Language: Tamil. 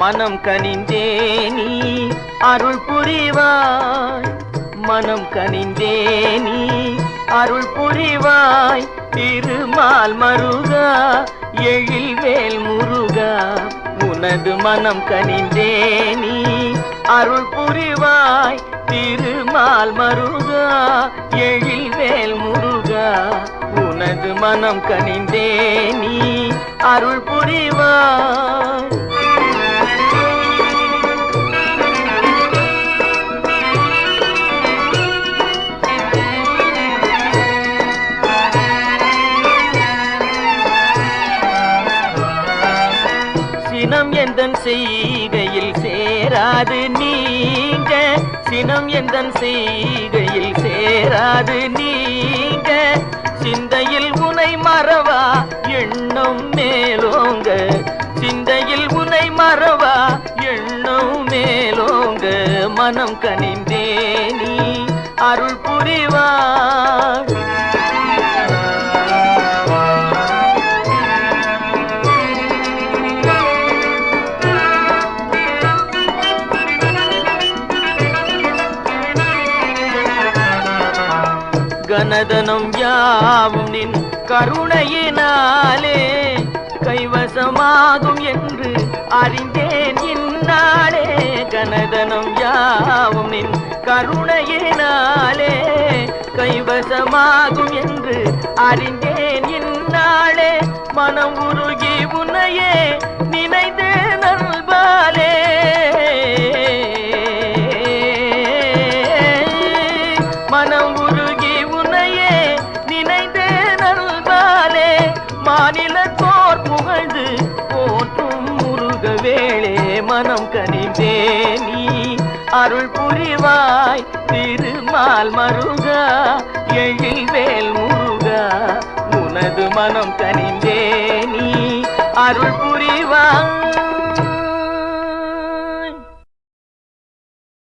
மனம் கனிந்தே நீ அருள் புரிவாய். மனம் கனிந்தே நீ அருள் புரிவாய். திருமால் மருகா எழில் வேல் முருகா. உனது மனம் கனிந்தே நீ அருள் புரிவாய். திருமால் மருகா எழில் வேல் முருகா. உனது மனம் கனிந்தே நீ அருள் புரிவாய். சினம் எந்தன் செய்கையில் சேராது நீங்க? சினம் எந்தன் செய்கையில் சேராது நீங்க? சிந்தையில் உனை மறவா எண்ணம் மேலோங்க? சிந்தையில் உனை மறவா எண்ணம் மேலோங்க? மனம் கனிந்தே நீ அருள் புரிவா கனதனம் யாவும் நின் கருணையினாலே கைவசமாகும் என்று அறிந்தேன் இந்நாளே. கனதனம் யாவும் நின் கருணையினாலே கைவசமாகும் என்று அறிந்தேன் இந்நாளே. மனம் உருகி உன்னையே மனம் கனிந்தே நீ. அருள் புரிவாய் திருமால் மருகா. எழில் வேல் முருகா. உனது மனம் கனிந்தே நீ. அருள் புரிவாய்.